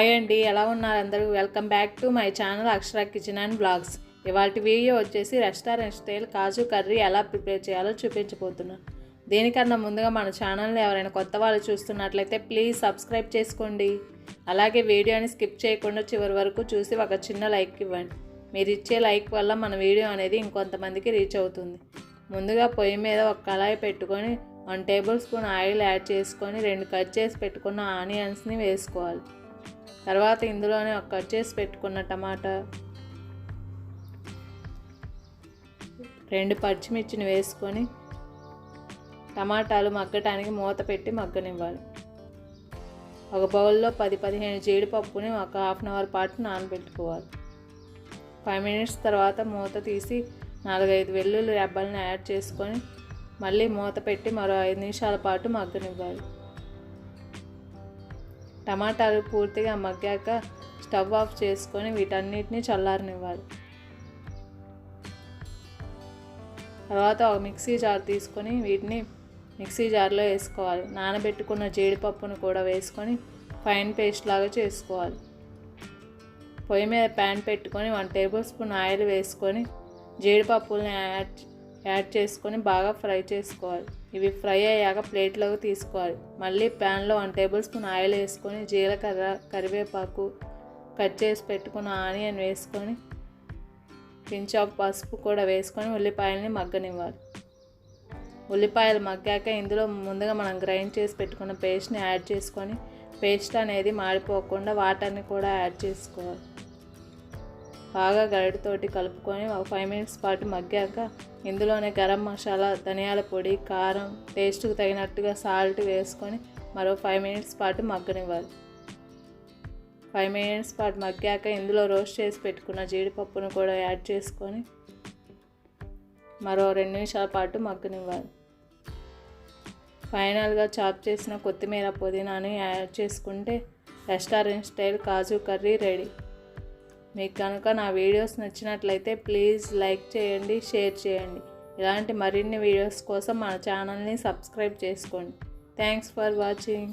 Hi అండి ఎలా ఉన్నారు అందరూ? Welcome back to my channel Akshara kitchen and blogs ఇవాళ వీడియో వచ్చేసి రెస్టారెంట్ స్టైల్ కాజు కర్రీ ఎలా ప్రిపేర్ చేయాలో చూపించబోతున్నాను. దీనికన్నా ముందుగా మన ఛానల్ని ఎవరైనా కొత్త వాళ్ళు చూస్తున్నట్లయితే ప్లీజ్ సబ్స్క్రైబ్ చేసుకోండి. అలాగే వీడియోని స్కిప్ చేయకుండా చివరి వరకు చూసి ఒక చిన్న లైక్ ఇవ్వండి. మీరు ఇచ్చే లైక్ వల్ల మన వీడియో అనేది ఇంకొంతమందికి రీచ్ అవుతుంది. ముందుగా పొయ్యి మీద ఒక కళాయి పెట్టుకొని one tablespoon oil add చేసుకొని రెండు కట్ చేసి పెట్టుకున్న ఆనియన్స్ని వేసుకోవాలి. తర్వాత ఇందులోనే ఒక కట్ చేసి పెట్టుకున్న టమాటా రెండు పచ్చిమిర్చిని వేసుకొని టమాటాలు మగ్గటానికి మూత పెట్టి మగ్గనివ్వాలి. ఒక బౌల్లో పది పదిహేను జీడిపప్పుని ఒక హాఫ్ అన్ అవర్ పాటు నానబెట్టుకోవాలి. ఫైవ్ మినిట్స్ తర్వాత మూత తీసి నాలుగైదు వెల్లుల్లి రెబ్బల్ని యాడ్ చేసుకొని మళ్ళీ మూత పెట్టి మరో ఐదు నిమిషాల పాటు మగ్గనివ్వాలి. టమాటాలు పూర్తిగా మగ్గాక స్టవ్ ఆఫ్ చేసుకొని వీటన్నిటిని చల్లారనివ్వాలి. తర్వాత ఒక మిక్సీ జార్ తీసుకొని వీటిని మిక్సీ జార్లో వేసుకోవాలి. నానబెట్టుకున్న జీడిపప్పును కూడా వేసుకొని ఫైన్ పేస్ట్ లాగా చేసుకోవాలి. పొయ్యి మీద ప్యాన్ పెట్టుకొని వన్ టేబుల్ స్పూన్ ఆయిల్ వేసుకొని జీడిపప్పుల్ని యాడ్ యాడ్ చేసుకొని బాగా ఫ్రై చేసుకోవాలి. ఇవి ఫ్రై అయ్యాక ప్లేట్లోకి తీసుకోవాలి. మళ్ళీ ప్యాన్లో వన్ టేబుల్ స్పూన్ ఆయిల్ వేసుకొని జీలకర్ర కరివేపాకు కట్ చేసి పెట్టుకున్న ఆనియన్ వేసుకొని పించ్ ఆఫ్ పసుపు కూడా వేసుకొని ఉల్లిపాయలని మగ్గనివ్వాలి. ఉల్లిపాయలు మగ్గాక ఇందులో ముందుగా మనం గ్రైండ్ చేసి పెట్టుకున్న పేస్ట్ని యాడ్ చేసుకొని పేస్ట్ అనేది మాడిపోకుండా వాటర్ని కూడా యాడ్ చేసుకోవాలి. బాగా గరిటతోటి కలుపుకొని ఒక ఫైవ్ మినిట్స్ పాటు మగ్గాక ఇందులోనే గరం మసాలా ధనియాల పొడి కారం టేస్ట్కి తగినట్టుగా సాల్ట్ వేసుకొని మరో ఫైవ్ మినిట్స్ పాటు మగ్గనివ్వాలి. ఫైవ్ మినిట్స్ పాటు మగ్గాక ఇందులో రోస్ట్ చేసి పెట్టుకున్న జీడిపప్పును కూడా యాడ్ చేసుకొని మరో రెండు నిమిషాల పాటు మగ్గనివ్వాలి. ఫైనల్గా చాప్ చేసిన కొత్తిమీర పుదీనాని యాడ్ చేసుకుంటే restaurant style kaju curry ready మీకు కనుక నా వీడియోస్ నచ్చినట్లయితే ప్లీజ్ లైక్ చేయండి షేర్ చేయండి. ఇలాంటి మరిన్ని వీడియోస్ కోసం మన ఛానల్ని సబ్స్క్రైబ్ చేసుకోండి. Thanks for watching.